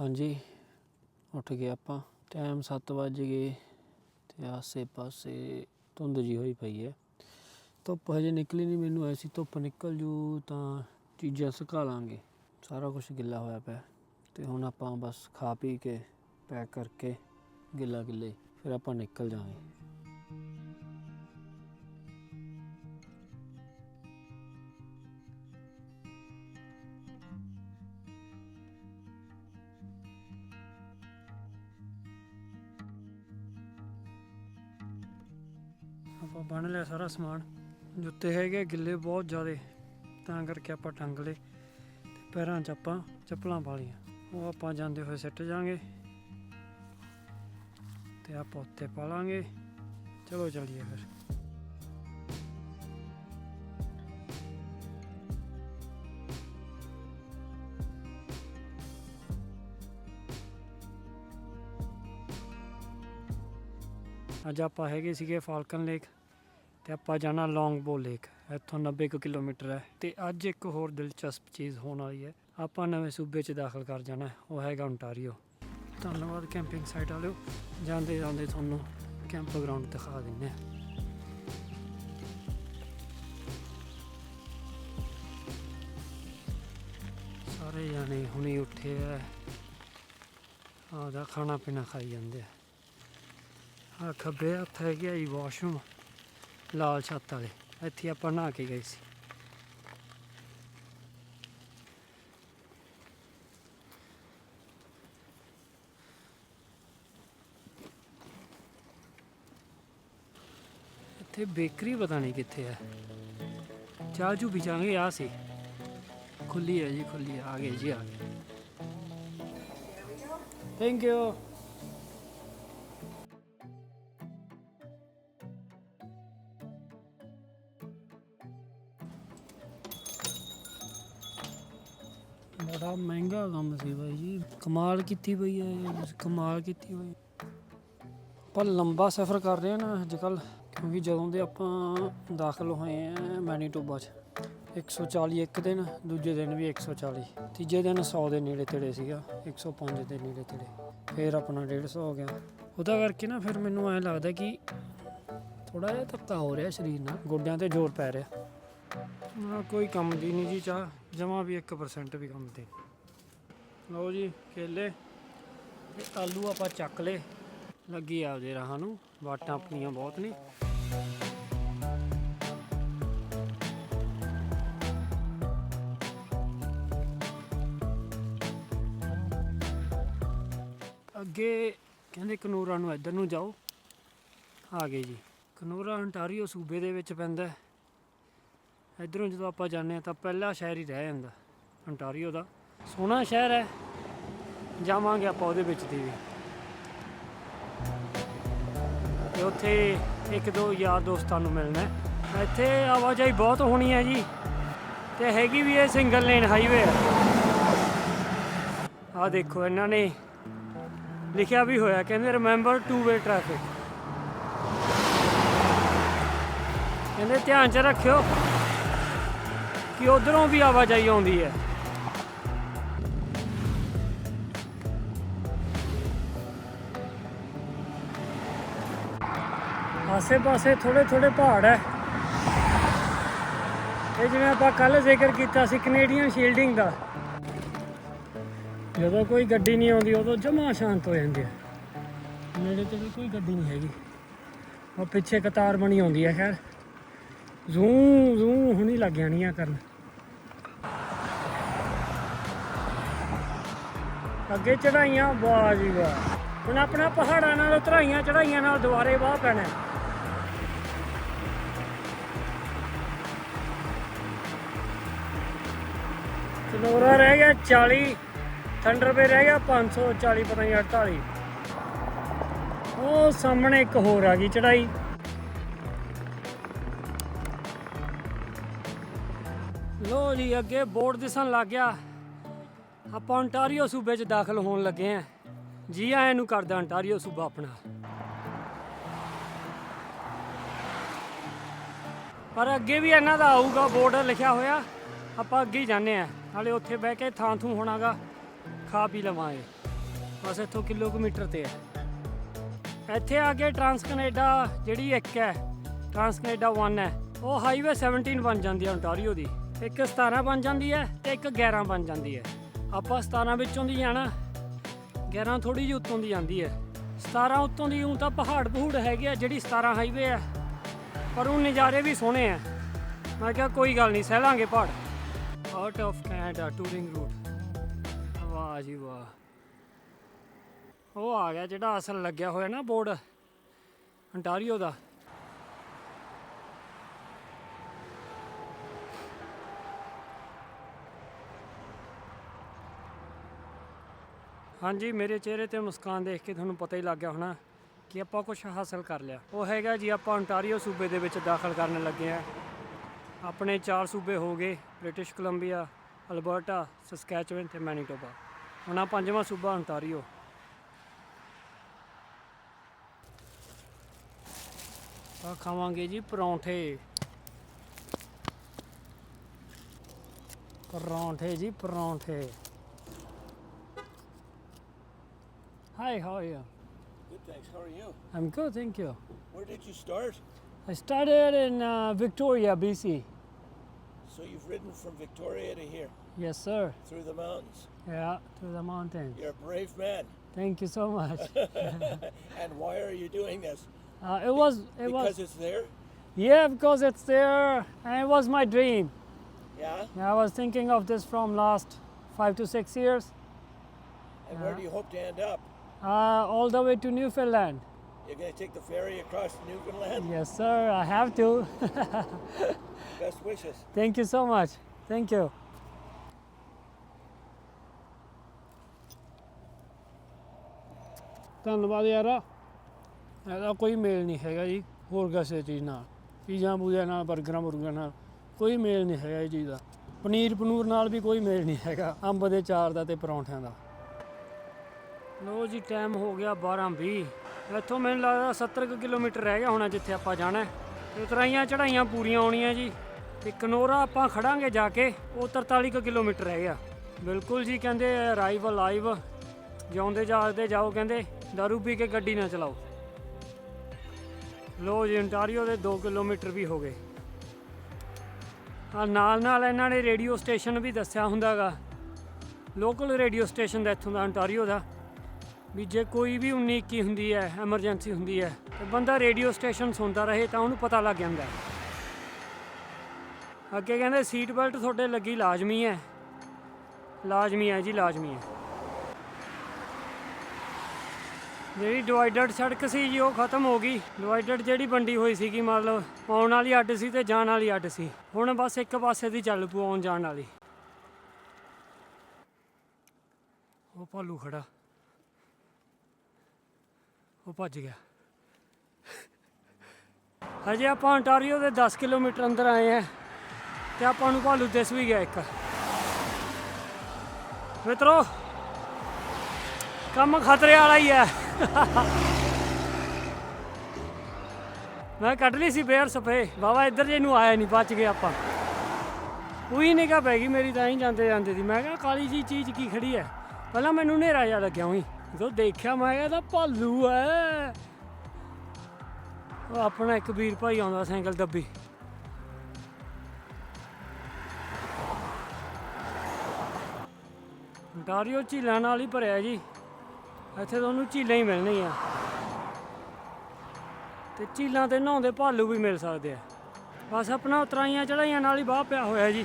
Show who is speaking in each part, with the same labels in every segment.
Speaker 1: ਹਾਂਜੀ, ਉੱਠ ਗਏ ਆਪਾਂ। ਟਾਈਮ 7 ਵੱਜ ਗਏ ਤੇ ਆਸੇ ਪਾਸੇ ਧੁੰਦ ਜੀ ਹੋਈ ਪਈ ਹੈ। ਧੁੱਪ ਹਜੇ ਨਿਕਲੀ ਨਹੀਂ, ਮੈਨੂੰ ਐਸੀ ਧੁੱਪ ਨਿਕਲ ਜੂ ਤਾਂ ਚੀਜ਼ਾਂ ਸੁਕਾ ਲਾਂਗੇ। ਸਾਰਾ ਕੁਝ ਗਿੱਲਾ ਹੋਇਆ ਪਿਆ ਤੇ ਹੁਣ ਆਪਾਂ ਬਸ ਖਾ ਪੀ ਕੇ ਪੈਕ ਕਰਕੇ ਗਿੱਲਾ ਗਿੱਲੇ ਫਿਰ ਆਪਾਂ ਨਿਕਲ ਜਾਵਾਂਗੇ। ਆਪਾਂ ਬਣ ਲਿਆ ਸਾਰਾ ਸਮਾਨ। ਜੁੱਤੇ ਹੈਗੇ, ਗਿੱਲੇ ਬਹੁਤ ਜ਼ਿਆਦੇ। ਤਾਂ ਕਰਕੇ ਆਪਾਂ ਟੰਗ ਲਏ ਤੇ ਪੈਰਾਂ 'ਚ ਆਪਾਂ ਚੱਪਲਾਂ ਪਾ ਲਈਆਂ। ਉਹ ਆਪਾਂ ਜਾਂਦੇ ਹੋਏ ਸਿੱਟ ਜਾਾਂਗੇ ਤੇ ਆਪਾਂ ਉੱਤੇ ਪਾ ਲਾਂਗੇ। ਚਲੋ ਚੱਲੀਏ ਫਿਰ। ਅੱਜ ਆਪਾਂ ਹੈਗੇ ਸੀਗੇ ਫਾਲਕਨ ਲੇਕ। ਤੇ ਆਪਾਂ ਜਾਣਾ ਲੌਂਗ ਬੋ ਲੇਕ ਇੱਥੋਂ 90 ਕੁ ਕਿਲੋਮੀਟਰ ਹੈ ਤੇ ਅੱਜ ਇੱਕ ਹੋਰ ਦਿਲਚਸਪ ਚੀਜ਼ ਹੋਣ ਵਾਲੀ ਹੈ। ਆਪਾਂ ਨਵੇਂ ਸੂਬੇ 'ਚ ਦਾਖਲ ਕਰ ਜਾਣਾ, ਉਹ ਹੈਗਾ ਓਨਟਾਰੀਓ ਧੰਨਵਾਦ ਕੈਂਪਿੰਗ ਸਾਈਟ ਵਾਲਿਓ, ਜਾਂਦੇ ਜਾਂਦੇ ਤੁਹਾਨੂੰ ਕੈਂਪ ਗਰਾਊਂਡ ਦਿਖਾ ਦਿੰਦੇ ਹਾਂ। ਸਾਰੇ ਜਾਣੇ ਹੁਣੇ ਉੱਠੇ ਆ, ਆਪਦਾ ਖਾਣਾ ਪੀਣਾ ਖਾਈ ਜਾਂਦੇ ਆ। ਆ ਖੱਬੇ ਹੱਥ ਹੈਗੇ ਆ ਜੀ ਵਾਸ਼ਰੂਮ। ਲਾਲ ਛੱਤ ਵਾਲੇ ਇੱਥੇ ਆਪਾਂ ਨਹਾ ਕੇ ਗਏ ਸੀ ਇੱਥੇ ਬੇਕਰੀ ਪਤਾ ਨਹੀਂ ਕਿੱਥੇ ਹੈ ਚਾਹ ਚੂ ਪੀਚਾਂਗੇ ਆ ਸੀ ਖੁੱਲੀ ਹੈ ਜੀ ਖੁੱਲੀ ਹੈ ਆ ਗਏ ਜੀ ਆ ਗਏ ਥੈਂਕ ਯੂ ਬੜਾ ਮਹਿੰਗਾ ਕੰਮ ਸੀ ਬਾਈ ਜੀ। ਕਮਾਲ ਕੀਤੀ ਪਈ ਹੈ ਕਮਾਲ ਕੀਤੀ ਹੋਈ। ਪਰ ਲੰਬਾ ਸਫ਼ਰ ਕਰ ਰਹੇ ਹਾਂ ਨਾ ਅੱਜ ਕੱਲ ਕਿਉਂਕਿ ਜਦੋਂ ਦੇ ਆਪਾਂ ਦਾਖਲ ਹੋਏ ਆ ਮੈਨੀਟੋਬਾ 'ਚ 140 ਇੱਕ ਦਿਨ, ਦੂਜੇ ਦਿਨ ਵੀ 140 ਤੀਜੇ ਦਿਨ 100 ਦੇ ਨੇੜੇ ਤੇੜੇ ਸੀਗਾ 105 ਦੇ ਨੇੜੇ ਤੇੜੇ। ਫਿਰ ਆਪਣਾ 150 ਹੋ ਗਿਆ। ਉਹਦਾ ਕਰਕੇ ਨਾ ਫਿਰ ਮੈਨੂੰ ਐਂ ਲੱਗਦਾ ਕਿ ਥੋੜਾ ਜਿਹਾ ਧੱਕਾ ਹੋ ਰਿਹਾ ਸਰੀਰ ਨਾਲ, ਗੋਡਿਆਂ ਤੇ ਜ਼ੋਰ ਪੈ ਰਿਹਾ। ਨਾ, ਕੋਈ ਕੰਮ ਦੀ ਨਹੀਂ ਜੀ ਚਾਹ, ਜਮਾ ਵੀ 1% ਵੀ ਕੰਮ ਦੇ ਲਓ ਜੀ, ਕੇਲੇ, ਤੇ ਆਲੂ ਆਪਾਂ ਚੱਕ ਲਏ। ਲੱਗੀ ਆਪਦੇ ਰਾਹਾਂ ਨੂੰ, ਵਾਟਾਂ ਆਪਣੀਆਂ ਬਹੁਤ ਨੇ। ਅੱਗੇ ਕਹਿੰਦੇ ਕਨੂਰਾ ਨੂੰ ਇੱਧਰ ਨੂੰ ਜਾਓ। ਆ ਗਏ ਜੀ। ਕਨੂਰਾ ਅੰਟਾਰੀਓ ਸੂਬੇ ਦੇ ਵਿੱਚ ਪੈਂਦਾ ਹੈ। ਇਧਰੋਂ ਜਦੋਂ ਆਪਾਂ ਜਾਂਦੇ ਹਾਂ ਤਾਂ ਪਹਿਲਾ ਸ਼ਹਿਰ ਹੀ ਰਹਿ ਜਾਂਦਾ ਅੰਟਾਰੀਓ ਦਾ। ਸੋਹਣਾ ਸ਼ਹਿਰ ਹੈ। ਜਾਵਾਂਗੇ ਆਪਾਂ ਉਹਦੇ ਵਿੱਚ ਦੀ ਵੀ। ਤੇ ਉੱਥੇ ਇੱਕ ਦੋ ਯਾਰ ਦੋਸਤਾਂ ਨੂੰ ਮਿਲਣਾ ਇੱਥੇ ਆਵਾਜਾਈ ਬਹੁਤ ਹੋਣੀ ਹੈ ਜੀ। ਤੇ ਹੈਗੀ ਵੀ ਇਹ ਸਿੰਗਲ ਲੇਨ ਹਾਈਵੇ ਹੈ ਆ ਦੇਖੋ ਇਹਨਾਂ ਨੇ ਲਿਖਿਆ ਵੀ ਹੋਇਆ, ਕਹਿੰਦੇ ਰਿਮੈਂਬਰ ਟੂ ਵੇ ਟ੍ਰੈਫਿਕ ਕਹਿੰਦੇ ਧਿਆਨ ਚ ਰੱਖਿਓ। ਕਿ ਉਧਰੋਂ ਵੀ ਆਵਾਜਾਈ ਆਉਂਦੀ ਹੈ। ਆਸੇ ਪਾਸੇ ਥੋੜੇ ਥੋੜੇ ਪਹਾੜ ਹੈ। ਇਹ ਜਿਵੇਂ ਆਪਾਂ ਕੱਲ ਜ਼ਿਕਰ ਕੀਤਾ ਸੀ ਕੈਨੇਡੀਅਨ ਸ਼ੀਲਡਿੰਗ ਦਾ। ਜਦੋਂ ਕੋਈ ਗੱਡੀ ਨਹੀਂ ਆਉਂਦੀ, ਉਦੋਂ ਜਮਾ ਸ਼ਾਂਤ ਹੋ ਜਾਂਦੇ ਆ ਨੇੜੇ ਤੇ ਕੋਈ ਗੱਡੀ ਨਹੀਂ ਹੈਗੀ। ਉਹ ਪਿੱਛੇ ਕਤਾਰ ਬਣੀ ਆਉਂਦੀ ਹੈ, ਖੈਰ। ਜ਼ੂ ਜ਼ੂ ਹੁਣੀ ਲੱਗ ਜਾਣੀਆਂ ਕਰਨ। ਅੱਗੇ ਚੜਾਈਆਂ ਵਾਹ ਜੀ ਵਾਹ। ਹੁਣ ਆਪਣਾ ਪਹਾੜਾਂ ਨਾਲ ਉਤਰਾਈਆਂ ਚੜਾਈਆਂ ਨਾਲ ਦੁਬਾਰੇ ਵਾਹ ਪੈਣਾ ਸਨੋਰਾ ਰਹਿ ਗਿਆ 40 ਥੰਡਰਬੇ ਰਹਿ ਗਿਆ 540 ਪਤਾ ਨਹੀਂ 48 ਉਹ ਸਾਹਮਣੇ ਇੱਕ ਹੋਰ ਆ ਗਈ ਚੜਾਈ ਲੋ ਜੀ, ਅੱਗੇ ਬੋਰਡ ਦਿਸਣ ਲੱਗ ਗਿਆ। ਆਪਾਂ ontario ਸੂਬੇ 'ਚ ਦਾਖਲ ਹੋਣ ਲੱਗੇ ਆਂ ਜੀ ਆਇਆਂ ਨੂੰ ਕਰਦਾ ontario ਸੂਬਾ ਆਪਣਾ। ਪਰ ਅੱਗੇ ਵੀ ਇਹਨਾਂ ਦਾ ਆਊਗਾ, ਬੋਰਡ ਲਿਖਿਆ ਹੋਇਆ। ਆਪਾਂ ਅੱਗੇ ਹੀ ਜਾਂਦੇ ਆ ਨਾਲੇ ਉੱਥੇ ਬਹਿ ਕੇ ਥਾਂ ਥੂ ਹੋਣਾਗਾ, ਖਾ ਪੀ ਲਵਾਂਗੇ। ਬਸ ਇੱਥੋਂ ਕਿਲੋਮੀਟਰ ਤੇ ਹੈ। ਇੱਥੇ ਆ ਕੇ ਟਰਾਂਸ ਕੈਨੇਡਾ ਜਿਹੜੀ ਇੱਕ ਹੈ, ਟਰਾਂਸ ਕੈਨੇਡਾ 1 ਹੈ, ਉਹ ਹਾਈਵੇ 17 ਬਣ ਜਾਂਦੀ ਹੈ ਓਨਟਾਰੀਓ ਦੀ। ਇੱਕ 17 ਬਣ ਜਾਂਦੀ ਹੈ ਤੇ ਇੱਕ 11 ਬਣ ਜਾਂਦੀ ਹੈ। ਆਪਾਂ 17 ਵਿੱਚੋਂ ਦੀ ਜਾਣਾ 11 ਥੋੜੀ ਜਿਹੀ ਉੱਤੋਂ ਦੀ ਜਾਂਦੀ ਹੈ। 17 ਉੱਤੋਂ ਦੀ ਉਂ ਤਾਂ ਪਹਾੜ ਪਹੂੜ ਹੈਗੇ ਆ, ਜਿਹੜੀ 17 ਹਾਈਵੇ ਹੈ ਪਰ ਉਹ ਨਜ਼ਾਰੇ ਵੀ ਸੋਹਣੇ ਆ। ਮੈਂ ਕਿਹਾ ਕੋਈ ਗੱਲ ਨਹੀਂ, ਸਹਿ ਲਾਂਗੇ ਪਹਾੜ। Out of Canada touring route ਵਾਹ ਜੀ ਵਾਹ। ਉਹ ਆ ਗਿਆ ਜਿਹੜਾ ਅਸਲ ਲੱਗਿਆ ਹੋਇਆ ਨਾ ਬੋਰਡ ਅੰਟਾਰੀਓ ਦਾ। ਹਾਂਜੀ, ਮੇਰੇ ਚਿਹਰੇ ਤੇ ਮੁਸਕਾਨ ਦੇਖ ਕੇ ਤੁਹਾਨੂੰ ਪਤਾ ਹੀ ਲੱਗ ਗਿਆ ਹੋਣਾ ਕਿ ਆਪਾਂ ਕੁਝ ਹਾਸਲ ਕਰ ਲਿਆ। ਉਹ ਹੈਗਾ ਜੀ, ਆਪਾਂ ਅੰਟਾਰੀਓ ਸੂਬੇ ਦੇ ਵਿੱਚ ਦਾਖਲ ਕਰਨ ਲੱਗੇ ਆ ਆਪਣੇ ਚਾਰ ਸੂਬੇ ਹੋ ਗਏ, ਬ੍ਰਿਟਿਸ਼ ਕੋਲੰਬੀਆ, ਅਲਬਰਟਾ, ਸਸਕੈਚੁਅਨ ਤੇ ਮੈਨੀਟੋਬਾ। ਹੁਣ ਆ ਪੰਜਵਾਂ ਸੂਬਾ ਅੰਟਾਰੀਓ। ਆ ਖਾਵਾਂਗੇ ਜੀ ਪਰੌਂਠੇ। ਪਰੌਂਠੇ ਜੀ, ਪਰੌਂਠੇ। Hi, how are you?
Speaker 2: Good, thanks. How are you?
Speaker 1: I'm good, thank you.
Speaker 2: Where did you start?
Speaker 1: I started in uh, Victoria, BC.
Speaker 2: So you've ridden from Victoria to here?
Speaker 1: Yes, sir.
Speaker 2: Through the mountains?
Speaker 1: Yeah, through the mountains.
Speaker 2: You're a brave man.
Speaker 1: Thank you so much.
Speaker 2: and why are you doing this?
Speaker 1: Uh, it was. It
Speaker 2: because
Speaker 1: was,
Speaker 2: it's there?
Speaker 1: Yeah, because it's there. And it was my dream.
Speaker 2: Yeah?
Speaker 1: yeah I was thinking of this from last five to six years.
Speaker 2: And
Speaker 1: yeah.
Speaker 2: where do you hope to end up?
Speaker 1: Uh, all the way to Newfoundland.
Speaker 2: You're going to take the ferry across Newfoundland?
Speaker 1: Yes, sir. I have to.
Speaker 2: Best wishes.
Speaker 1: Thank you so much. Thank you. ਧੰਨਵਾਦ ਯਾਰਾ ਇਹਦਾ ਕੋਈ ਮੇਲ ਨਹੀਂ ਹੈਗਾ ਜੀ ਹੋਰ ਕਿਸੇ ਚੀਜ਼ ਨਾਲ ਪੀਜ਼ਾ ਪੂਜਾ ਨਾਲ 버ਗਰਾਂ ਮੁਰਗਾਂ ਨਾਲ ਕੋਈ ਮੇਲ ਨਹੀਂ ਹੈਗਾ ਇਹ ਚੀਜ਼ ਦਾ ਪਨੀਰ ਪਨੂਰ ਨਾਲ ਵੀ ਕੋਈ ਮੇਲ ਨਹੀਂ ਹੈਗਾ ਅੰਬ ਦੇ ਚਾਰ ਦਾ ਤੇ ਪਰੌਂਠਿਆਂ ਦਾ ਲੋ ਜੀ ਟਾਈਮ ਹੋ ਗਿਆ 12:20 ਇੱਥੋਂ ਮੈਨੂੰ ਲੱਗਦਾ 70 ਕੁ ਕਿਲੋਮੀਟਰ ਰਹਿ ਗਿਆ ਹੋਣਾ ਜਿੱਥੇ ਆਪਾਂ ਜਾਣਾ ਹੈ। ਤੇ ਉਤਰਾਈਆਂ ਚੜਾਈਆਂ ਪੂਰੀਆਂ ਹੋਣੀਆਂ ਜੀ। ਤੇ ਕਨੋਰਾ ਆਪਾਂ ਖੜਾਂਗੇ ਜਾ ਕੇ, ਉਹ 43 ਕੁ ਕਿਲੋਮੀਟਰ ਰਹਿ ਗਿਆ। ਬਿਲਕੁਲ ਜੀ, ਕਹਿੰਦੇ ਅਰਾਈਵ ਲਾਈਵ ਜਿਉਂਦੇ ਜਾਗਦੇ ਜਾਓ, ਕਹਿੰਦੇ ਦਾਰੂ ਪੀ ਕੇ ਗੱਡੀ ਨਾ ਚਲਾਓ। ਲੋ ਜੀ, ontario ਦੇ 2 ਕਿਲੋਮੀਟਰ ਵੀ ਹੋ ਗਏ। ਆ ਨਾਲ ਨਾਲ ਇਹਨਾਂ ਨੇ ਰੇਡੀਓ ਸਟੇਸ਼ਨ ਵੀ ਦੱਸਿਆ ਹੁੰਦਾਗਾ। ਲੋਕਲ ਰੇਡੀਓ ਸਟੇਸ਼ਨ ਦਾ ਇੱਥੋਂ ਦਾ ontario ਦਾ। ਵੀ ਜੇ ਕੋਈ ਵੀ 19 21 ਹੁੰਦੀ ਹੈ ਐਮਰਜੈਂਸੀ ਹੁੰਦੀ ਹੈ, ਤੇ ਬੰਦਾ ਰੇਡੀਓ ਸਟੇਸ਼ਨ ਸੁਣਦਾ ਰਹੇ ਤਾਂ ਉਹਨੂੰ ਪਤਾ ਲੱਗ ਜਾਂਦਾ ਅੱਗੇ ਕਹਿੰਦੇ ਸੀਟ ਬੈਲਟ ਤੁਹਾਡੇ ਲੱਗੀ ਲਾਜ਼ਮੀ ਹੈ। ਲਾਜ਼ਮੀ ਹੈ ਜੀ, ਲਾਜ਼ਮੀ ਹੈ। ਜਿਹੜੀ ਡਿਵਾਈਡਡ ਸੜਕ ਸੀ ਜੀ, ਉਹ ਖਤਮ ਹੋ ਗਈ। ਡਿਵਾਈਡਡ ਜਿਹੜੀ ਵੰਡੀ ਹੋਈ ਸੀਗੀ, ਮਤਲਬ ਆਉਣ ਵਾਲੀ ਅੱਡ ਸੀ ਤੇ ਜਾਣ ਵਾਲੀ ਅੱਡ ਸੀ। ਹੁਣ ਬਸ ਇੱਕ ਪਾਸੇ ਦੀ ਚੱਲ ਪੂ ਆਉਣ ਜਾਣ ਵਾਲੀ। ਉਹ ਭਾਲੂ ਖੜਾ। ਉਹ ਭੱਜ ਗਿਆ। ਹਜੇ ਆਪਾਂ ਅੰਟਾਰੀਓ ਦੇ 10 ਕਿਲੋਮੀਟਰ ਅੰਦਰ ਆਏ ਆ ਤੇ ਆਪਾਂ ਨੂੰ ਭਾਲੂ ਦਿਸ ਵੀ ਗਿਆ ਇੱਕ। ਮਿੱਤਰੋ, ਕੰਮ ਖਤਰੇ ਵਾਲਾ ਹੀ ਹੈ। ਮੈਂ ਕੱਢ ਲਈ ਸੀ ਬੇਅਰ ਸਪੇ ਬਾਬਾ ਇੱਧਰ ਜੇ ਨੂੰ ਆਇਆ ਨਹੀਂ ਬਚ ਗਏ ਆਪਾਂ। ਉਹੀ ਨਿਗਾ ਪੈ ਗਈ ਮੇਰੀ, ਤਾਂ ਹੀ ਜਾਂਦੇ ਜਾਂਦੇ ਦੀ। ਮੈਂ ਕਿਹਾ ਕਾਲੀ ਜੀ ਚੀਜ਼ ਕੀ ਖੜੀ ਹੈ? ਪਹਿਲਾਂ ਮੈਨੂੰ ਹਨੇਰਾ ਜਿਹਾ ਲੱਗਿਆ ਉਹੀ। ਜਦੋਂ ਦੇਖਿਆ ਮੈਂ ਕਿਹਾ ਇਹ ਤਾਂ ਭਾਲੂ ਹੈ। ਉਹ ਆਪਣਾ ਇੱਕ ਵੀਰ ਭਾਈ ਆਉਂਦਾ ਸਾਈਕਲ ਦੱਬੀ। ontario ਝੀਲਾਂ ਨਾਲ ਹੀ ਭਰਿਆ ਜੀ। ਇੱਥੇ ਤੁਹਾਨੂੰ ਝੀਲਾਂ ਹੀ ਮਿਲਣਗੀਆਂ ਤੇ ਝੀਲਾਂ ਤੇ ਨਹਾਉਂਦੇ ਭਾਲੂ ਵੀ ਮਿਲ ਸਕਦੇ ਆ। ਬਸ ਆਪਣਾ ਉਤਰਾਈਆਂ ਚੜਾਈਆਂ ਨਾਲ ਹੀ ਬਾਹ ਪਿਆ ਹੋਇਆ ਜੀ।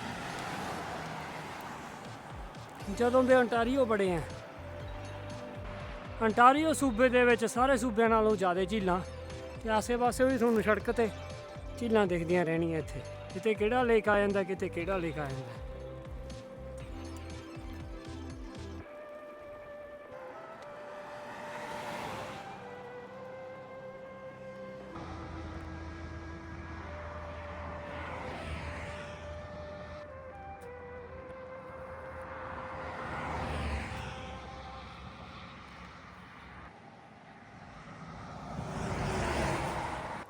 Speaker 1: ਜਦੋਂ ਦੇ ਅੰਟਾਰੀਓ ਬੜੇ ਆ। ਅੰਟਾਰੀਓ ਸੂਬੇ ਦੇ ਵਿੱਚ ਸਾਰੇ ਸੂਬਿਆਂ ਨਾਲੋਂ ਜ਼ਿਆਦਾ ਝੀਲਾਂ ਤੇ ਆਸੇ-ਪਾਸੇ ਵੀ ਤੁਹਾਨੂੰ ਸੜਕ ਤੇ ਝੀਲਾਂ ਦਿਖਦੀਆਂ ਰਹਿਣੀਆਂ ਇੱਥੇ। ਕਿਤੇ ਕਿਹੜਾ ਲੇਕ ਆ ਜਾਂਦਾ, ਕਿਤੇ ਕਿਹੜਾ ਲੇਕ ਆ ਜਾਂਦਾ।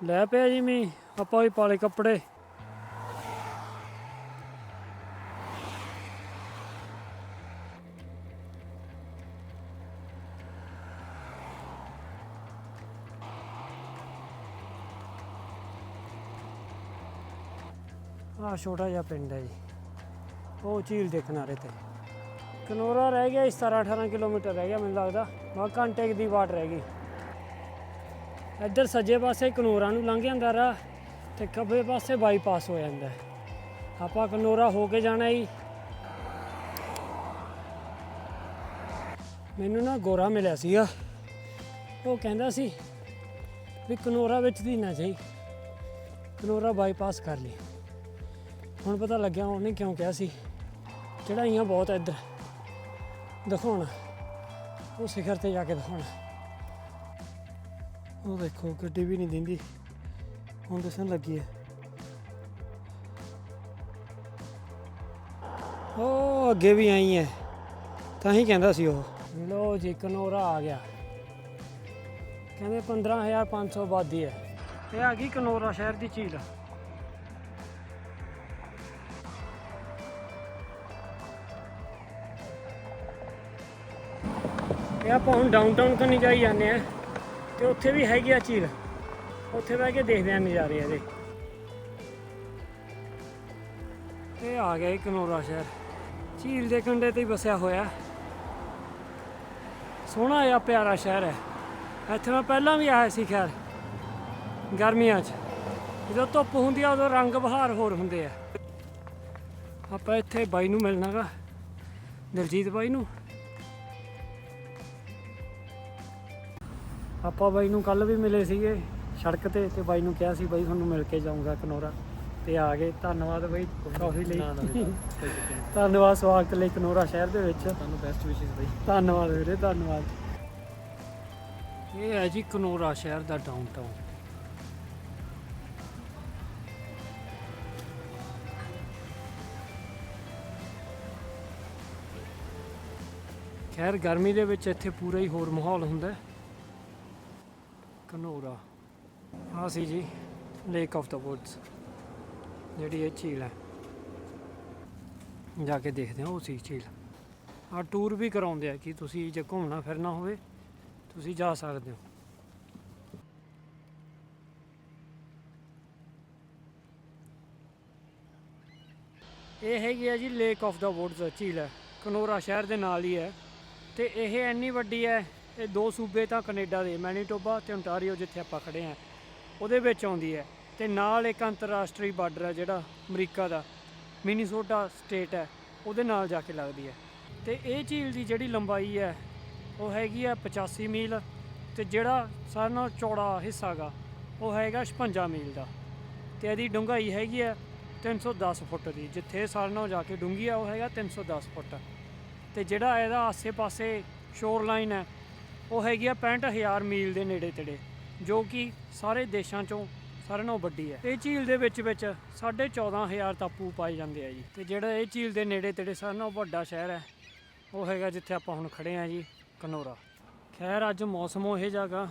Speaker 1: ਲੈ ਪਿਆ ਜੀ ਮੀ ਆਪਾਂ ਵੀ ਪਾਲੇ ਕੱਪੜੇ। ਆ ਛੋਟਾ ਜਿਹਾ ਪਿੰਡ ਹੈ ਜੀ। ਉਹ ਝੀਲ ਦੇ ਕਿਨਾਰੇ ਤੇ। ਕਨੋਰਾ ਰਹਿ ਗਿਆ ਇਸ ਤਰ੍ਹਾਂ 18 ਕਿਲੋਮੀਟਰ ਰਹਿ ਗਿਆ ਮੈਨੂੰ ਲੱਗਦਾ। ਮਾ ਘੰਟੇ ਦੀ ਵਾਟ ਰਹਿ ਗਈ। ਇੱਧਰ ਸੱਜੇ ਪਾਸੇ ਕਨੋਰਾ ਨੂੰ ਲੰਘ ਜਾਂਦਾ ਰਾਹ ਤੇ ਖੱਬੇ ਪਾਸੇ ਬਾਈਪਾਸ ਹੋ ਜਾਂਦਾ। ਆਪਾਂ ਕਨੋਰਾ ਹੋ ਕੇ ਜਾਣਾ ਜੀ। ਮੈਨੂੰ ਨਾ ਗੋਰਾ ਮਿਲਿਆ ਸੀਗਾ। ਉਹ ਕਹਿੰਦਾ ਸੀ ਵੀ ਕਨੋਰਾ ਵਿੱਚ ਦੀ ਨਾ ਜਾਈ। ਕਨੋਰਾ ਬਾਈਪਾਸ ਕਰ ਲਈ। ਹੁਣ ਪਤਾ ਲੱਗਿਆ ਉਹਨੇ ਕਿਉਂ ਕਿਹਾ ਸੀ। ਚੜਾਈਆਂ ਬਹੁਤ ਇੱਧਰ। ਦਿਖਾਉਣਾ। ਉਹ ਸਿਖਰ ਤੇ ਜਾ ਕੇ ਦਿਖਾਉਣਾ। ਉਹ ਦੇਖੋ ਗੱਡੀ ਵੀ ਨਹੀਂ ਦਿੰਦੀ। ਹੁਣ ਦੱਸਣ ਲੱਗੀ ਹੈ। ਉਹ ਅੱਗੇ ਵੀ ਆਈ ਹੈ। ਤਾਂ ਹੀ ਕਹਿੰਦਾ ਸੀ ਉਹ। ਲੋ ਜੀ ਕਨੋਰਾ ਆ ਗਿਆ। ਕਹਿੰਦੇ 15500 ਆਬਾਦੀ ਹੈ। ਇਹ ਆ ਗਈ ਕਨੋਰਾ ਸ਼ਹਿਰ ਦੀ ਝੀਲ। ਇਹ ਆਪਾਂ ਹੁਣ ਡਾਊਨਟਾਊਨ ਤੋਂ ਨਹੀਂ ਜਾਈ ਜਾਂਦੇ ਆ। ਤੇ ਉੱਥੇ ਵੀ ਹੈਗੀ ਆ ਝੀਲ। ਉੱਥੇ ਬਹਿ ਕੇ ਦੇਖਦੇ ਆ ਨਜ਼ਾਰੇ ਇਹਦੇ। ਇਹ ਆ ਗਿਆ ਕਨੋਰਾ ਸ਼ਹਿਰ। ਝੀਲ ਦੇ ਕੰਢੇ ਤੇ ਹੀ ਵਸਿਆ ਹੋਇਆ। ਸੋਹਣਾ ਜਿਹਾ ਪਿਆਰਾ ਸ਼ਹਿਰ ਹੈ। ਇੱਥੇ ਮੈਂ ਪਹਿਲਾਂ ਵੀ ਆਇਆ ਸੀ, ਖੈਰ। ਗਰਮੀਆਂ 'ਚ। ਜਦੋਂ ਧੁੱਪ ਹੁੰਦੀ ਆ, ਉਦੋਂ ਰੰਗ ਬਹਾਰ ਹੋਰ ਹੁੰਦੇ ਆ। ਆਪਾਂ ਇੱਥੇ ਬਾਈ ਨੂੰ ਮਿਲਣਾਗਾ ਦਿਲਜੀਤ ਬਾਈ ਨੂੰ। ਆਪਾਂ ਬਾਈ ਨੂੰ ਕੱਲ ਵੀ ਮਿਲੇ ਸੀਗੇ ਸੜਕ ਤੇ ਤੇ ਬਾਈ ਨੂੰ ਕਿਹਾ ਸੀ ਬਾਈ ਤੁਹਾਨੂੰ ਮਿਲ ਕੇ ਜਾਊਂਗਾ ਕਨੋਰਾ। ਤੇ ਆ ਗਏ ਧੰਨਵਾਦ ਬਾਈ ਕਾਫੀ ਲਈ। ਧੰਨਵਾਦ ਸਵਾਗਤ ਲਈ ਕਨੋਰਾ ਸ਼ਹਿਰ ਦੇ ਵਿੱਚ।
Speaker 3: ਤੁਹਾਨੂੰ ਬੈਸਟ ਵਿਸ਼ੇਸ ਬਈ।
Speaker 1: ਧੰਨਵਾਦ ਵੀਰੇ ਧੰਨਵਾਦ। ਇਹ ਹੈ ਜੀ ਕਨੋਰਾ ਸ਼ਹਿਰ ਦਾ ਡਾਊਨਟਾਊਨ ਖੈਰ ਗਰਮੀ ਦੇ ਵਿੱਚ ਇੱਥੇ ਪੂਰਾ ਹੀ ਹੋਰ ਮਾਹੌਲ ਹੁੰਦਾ। ਹੈ। ਕਨੋਰਾ। ਆ ਸੀ ਜੀ ਲੇਕ ਆਫ ਦਾ ਵੁੱਡਸ ਜਿਹੜੀ ਇਹ ਝੀਲ ਹੈ। ਜਾ ਕੇ ਦੇਖਦੇ ਹਾਂ, ਉਹ ਸੀ ਝੀਲ। ਆ ਟੂਰ ਵੀ ਕਰਾਉਂਦੇ ਆ ਕਿ ਤੁਸੀਂ ਜੇ ਘੁੰਮਣਾ ਫਿਰਨਾ ਹੋਵੇ, ਤੁਸੀਂ ਜਾ ਸਕਦੇ ਹੋ। ਇਹ ਹੈਗੀ ਆ ਜੀ ਲੇਕ ਆਫ ਦਾ ਵੁੱਡਸ ਝੀਲ ਹੈ। ਕਨੋਰਾ ਸ਼ਹਿਰ ਦੇ ਨਾਲ ਹੀ ਹੈ। ਤੇ ਇਹ ਇੰਨੀ ਵੱਡੀ ਹੈ ਇਹ ਦੋ ਸੂਬੇ ਤਾਂ ਕੈਨੇਡਾ ਦੇ, ਮੈਨੀਟੋਬਾ ਤੇ ਓਨਟਾਰੀਓ ਜਿੱਥੇ ਆਪਾਂ ਖੜੇ ਆ ਉਹਦੇ ਵਿੱਚ ਆਉਂਦੀ ਹੈ ਤੇ ਨਾਲ ਇੱਕ ਅੰਤਰਰਾਸ਼ਟਰੀ ਬਾਰਡਰ ਹੈ ਜਿਹੜਾ ਅਮਰੀਕਾ ਦਾ, ਮਿਨੀਸੋਟਾ ਸਟੇਟ ਹੈ, ਉਹਦੇ ਨਾਲ ਜਾ ਕੇ ਲੱਗਦੀ ਹੈ। ਤੇ ਇਹ ਝੀਲ ਦੀ ਜਿਹੜੀ ਲੰਬਾਈ ਹੈ, ਉਹ ਹੈਗੀ ਆ 85 ਮੀਲ ਤੇ ਜਿਹੜਾ ਸਾਰਿਆਂ ਨਾਲੋਂ ਚੌੜਾ ਹਿੱਸਾ ਗਾ, ਉਹ ਹੈਗਾ 56 ਮੀਲ ਦਾ। ਤੇ ਇਹਦੀ ਡੂੰਘਾਈ ਹੈਗੀ ਆ 310 ਫੁੱਟ ਦੀ, ਜਿੱਥੇ ਸਾਰਿਆਂ ਨਾਲੋਂ ਜਾ ਕੇ ਡੂੰਘੀ ਆ ਉਹ ਹੈਗਾ 310 ਫੁੱਟ। ਤੇ ਜਿਹੜਾ ਇਹਦਾ ਆਸੇ-ਪਾਸੇ ਸ਼ੋਰ ਲਾਈਨ ਹੈ ਉਹ ਹੈਗੀ ਆ 65000 ਮੀਲ ਦੇ ਨੇੜੇ ਤੇੜੇ, ਜੋ ਕਿ ਸਾਰੇ ਦੇਸ਼ਾਂ ਚੋਂ ਸਾਰਿਆਂ ਨਾਲੋਂ ਵੱਡੀ ਹੈ। ਇਹ ਝੀਲ ਦੇ ਵਿੱਚ ਵਿੱਚ 14500 ਟਾਪੂ ਪਾਏ ਜਾਂਦੇ ਆ ਜੀ। ਤੇ ਜਿਹੜਾ ਇਹ ਝੀਲ ਦੇ ਨੇੜੇ ਤੇੜੇ ਸਾਰਿਆਂ ਨਾਲੋਂ ਵੱਡਾ ਸ਼ਹਿਰ ਹੈ, ਉਹ ਹੈਗਾ ਜਿੱਥੇ ਆਪਾਂ ਹੁਣ ਖੜੇ ਆ ਜੀ, ਕਨੋਰਾ। ਖੈਰ, ਅੱਜ ਮੌਸਮ ਉਹ ਇਹ ਜਗ੍ਹਾ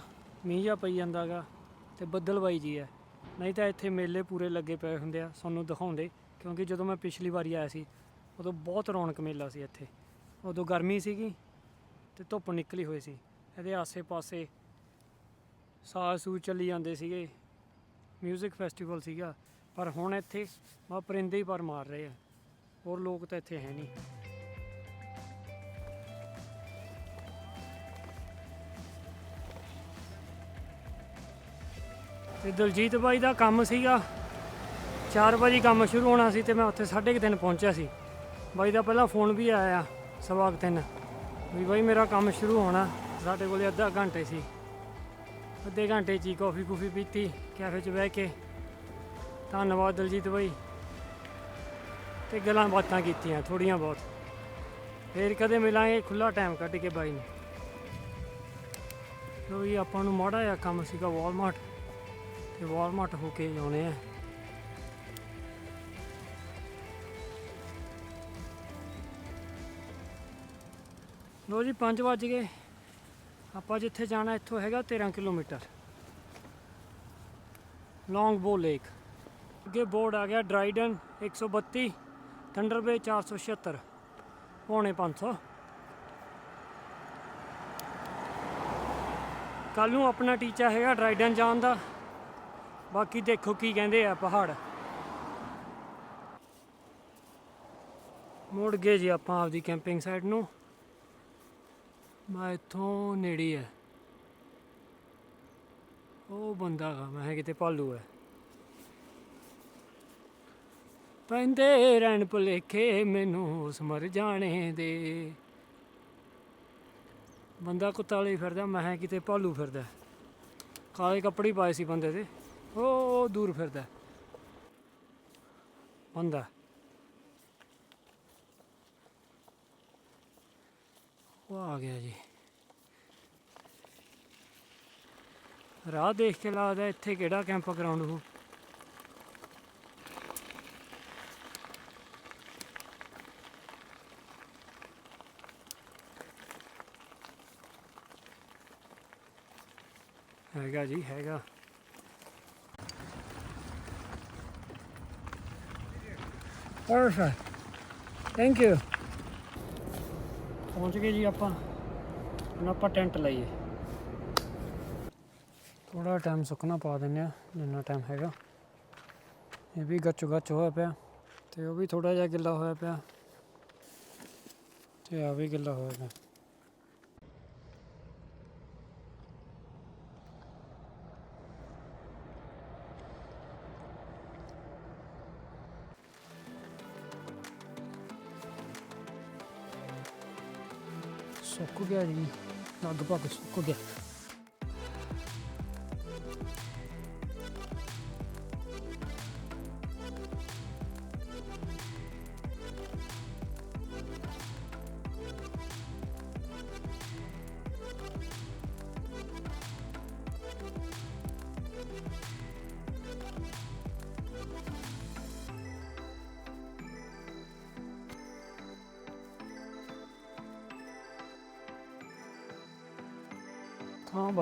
Speaker 1: ਮੀਂਹ ਜਿਹਾ ਪਈ ਜਾਂਦਾਗਾ ਤੇ ਬੱਦਲਬਾਈ ਜੀ ਹੈ। ਨਹੀਂ ਤਾਂ ਇੱਥੇ ਮੇਲੇ ਪੂਰੇ ਲੱਗੇ ਪਏ ਹੁੰਦੇ ਆ, ਸਾਨੂੰ ਦਿਖਾਉਂਦੇ, ਕਿਉਂਕਿ ਜਦੋਂ ਮੈਂ ਪਿਛਲੀ ਵਾਰੀ ਆਇਆ ਸੀ, ਉਦੋਂ ਬਹੁਤ ਰੌਣਕ ਮੇਲਾ ਸੀ ਇੱਥੇ। ਉਦੋਂ ਗਰਮੀ ਸੀਗੀ, ਤੇ ਧੁੱਪ ਨਿਕਲੀ ਹੋਈ ਸੀ। ਇਹਦੇ ਆਸੇ-ਪਾਸੇ ਸਾਜ਼ ਸੂ ਚੱਲੀ ਜਾਂਦੇ ਸੀਗੇ। 뮤직 ਫੈਸਟੀਵਲ ਸੀਗਾ। ਪਰ ਹੁਣ ਇੱਥੇ ਬਾ ਪਰਿੰਦੇ ਹੀ ਪਰ ਮਾਰ ਰਹੇ ਆ। ਹੋਰ ਲੋਕ ਤਾਂ ਇੱਥੇ ਹੈ ਨਹੀਂ। ਤੇ ਦਲਜੀਤ ਬਾਈ ਦਾ ਕੰਮ ਸੀਗਾ। 4 ਵਜੇ ਕੰਮ ਸ਼ੁਰੂ ਹੋਣਾ ਸੀ ਤੇ ਮੈਂ ਉੱਥੇ 3:30 ਪਹੁੰਚਿਆ ਸੀ। ਬਾਈ ਦਾ ਪਹਿਲਾਂ ਫੋਨ ਵੀ ਆਇਆ ਸਵਾ ਕੁ ਤਿੰਨ ਵੀ ਬਾਈ ਮੇਰਾ ਕੰਮ ਸ਼ੁਰੂ ਹੋਣਾ। ਸਾਡੇ ਕੋਲੇ ਅੱਧਾ ਘੰਟੇ ਸੀ। ਅੱਧੇ ਘੰਟੇ 'ਚ ਹੀ ਕਾਫੀ ਕੂਫੀ ਪੀਤੀ ਕੈਫੇ 'ਚ ਬਹਿ ਕੇ। ਧੰਨਵਾਦ ਦਲਜੀਤ ਬਾਈ। ਤੇ ਗੱਲਾਂ ਬਾਤਾਂ ਕੀਤੀਆਂ ਥੋੜੀਆਂ ਬਹੁਤ। ਫੇਰ ਕਦੇ ਮਿਲਾਂਗੇ ਖੁੱਲਾ ਟਾਈਮ ਕੱਢ ਕੇ ਬਾਈ ਨੂੰ। ਲੋ ਜੀ, ਆਪਾਂ ਨੂੰ ਮਾੜਾ ਜਿਹਾ ਕੰਮ ਸੀਗਾ ਵਾਲਮਾਰਟ ਤੇ ਵਾਲਮਾਰਟ ਹੋ ਕੇ ਆਉਣੇ ਆ। ਲੋ ਜੀ 5 ਵੱਜ ਗਏ। ਆਪਾਂ ਜਿੱਥੇ ਜਾਣਾ, ਇੱਥੋਂ ਹੈਗਾ 13 ਕਿਲੋਮੀਟਰ। ਲੌਂਗ ਬੋ ਲੇਕ ਅੱਗੇ ਬੋਰਡ ਆ ਗਿਆ ਡਰਾਈਡਨ 132 ਥੰਡਰ ਬੇ 476 ਪੌਣੇ 500 ਕੱਲ ਨੂੰ ਆਪਣਾ ਟੀਚਾ ਹੈਗਾ ਡਰਾਈਡਨ ਜਾਣ ਦਾ। ਬਾਕੀ ਦੇਖੋ ਕੀ ਕਹਿੰਦੇ ਆ ਪਹਾੜ। ਮੁੜ ਗਏ ਜੀ ਆਪਾਂ ਆਪਦੀ ਕੈਂਪਿੰਗ ਸਾਈਟ ਨੂੰ। ਮੈਂ ਇੱਥੋਂ ਨੇੜੇ ਹੈ ਉਹ ਬੰਦਾ ਗਾ, ਮੈਂ ਕਿਹਾ ਕਿਤੇ ਭਾਲੂ ਹੈ ਪੈਂਦੇ ਰਹਿਣ ਭੁਲੇਖੇ ਮੈਨੂੰ ਉਸ ਮਰ ਜਾਣੇ ਦੇ। ਬੰਦਾ ਕੁੱਤਾ ਲਈ ਫਿਰਦਾ, ਮੈਂ ਕਿਤੇ ਭਾਲੂ ਫਿਰਦਾ। ਕਾਲੇ ਕੱਪੜੇ ਪਾਏ ਸੀ ਬੰਦੇ ਦੇ, ਉਹ ਦੂਰ ਫਿਰਦਾ। ਬੰਦਾ ਉਹ ਆ ਗਿਆ ਜੀ। ਰਾਹ ਦੇਖ ਕੇ ਲੱਗਦਾ ਇੱਥੇ ਕਿਹੜਾ ਕੈਂਪ ਗਰਾਊਂਡ ਹੋ। ਹੈਗਾ ਜੀ, ਹੈਗਾ। ਪਰਫੈਕਟ ਥੈਂਕ ਯੂ ਪਹੁੰਚ ਗਏ ਜੀ ਆਪਾਂ। ਹੁਣ ਆਪਾਂ ਟੈਂਟ ਲਾਈਏ। ਥੋੜਾ ਟਾਈਮ ਸੁੱਕਣਾ ਪਾ ਦਿੰਨੇ ਆ ਜਿੰਨਾ ਟਾਈਮ ਹੈਗਾ। ਇਹ ਵੀ ਗੱਚੋ ਗੱਚ ਹੋਇਆ ਪਿਆ, ਤੇ ਉਹ ਵੀ ਥੋੜਾ ਜਿਹਾ ਗਿੱਲਾ ਹੋਇਆ ਪਿਆ। ਤੇ ਆ ਵੀ ਗਿੱਲਾ ਹੋਇਆ ਪਿਆ। ਸੁੱਕ ਗਿਆ ਜੀ ਲਗਭਗ ਸੁੱਕ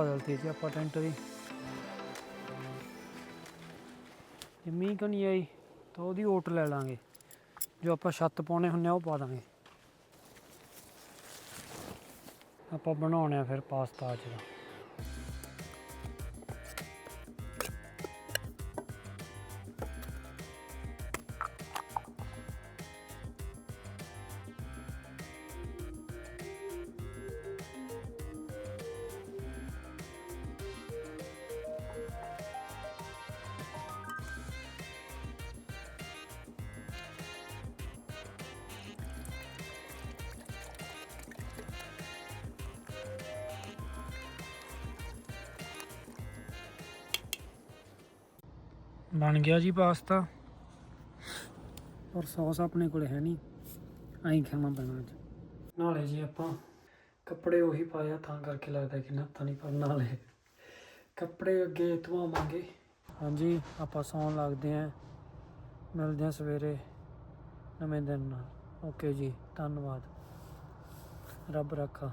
Speaker 1: ਗਿਆ ਥਾਂ ਬਦਲਤੀ ਜੀ ਆਪਾਂ ਟੈਂਟ ਦੀ ਜੇ ਮੀਂਹ ਕਣੀ ਆਈ, ਤਾਂ ਉਹਦੀ ਓਟ ਲੈ ਲਾਂਗੇ। ਜੋ ਆਪਾਂ ਛੱਤ ਪਾਉਣੇ ਹੁੰਨੇ ਆ, ਉਹ ਪਾ ਦਾਂਗੇ। ਆਪਾਂ ਬਣਾਉਣੇ ਆ ਫਿਰ ਪਾਸਤਾ ਅੱਜ ਦਾ। ਬਣ ਗਿਆ ਜੀ ਪਾਸਤਾ। ਪਰ ਸੌਸ ਆਪਣੇ ਕੋਲ ਹੈ ਨਹੀਂ। ਐਂ ਖਾਣਾ ਪੈਣਾ ਅੱਜ। ਨਾਲੇ ਜੀ ਆਪਾਂ ਕੱਪੜੇ ਉਹੀ ਪਾਇਆ ਤਾਂ ਕਰਕੇ ਲੱਗਦਾ ਕਿ ਨਾਤਾ ਨਹੀਂ ਪਰ ਨਾਲੇ ਕੱਪੜੇ ਅੱਗੇ ਧਵਾਵਾਂਗੇ। ਹਾਂਜੀ, ਆਪਾਂ ਸੌਣ ਲੱਗਦੇ ਆਂ। ਮਿਲਦੇ ਆਂ ਸਵੇਰੇ ਨਵੇਂ ਦਿਨ ਨਾਲ। ਓਕੇ ਜੀ, ਧੰਨਵਾਦ। ਰੱਬ ਰੱਖਾ।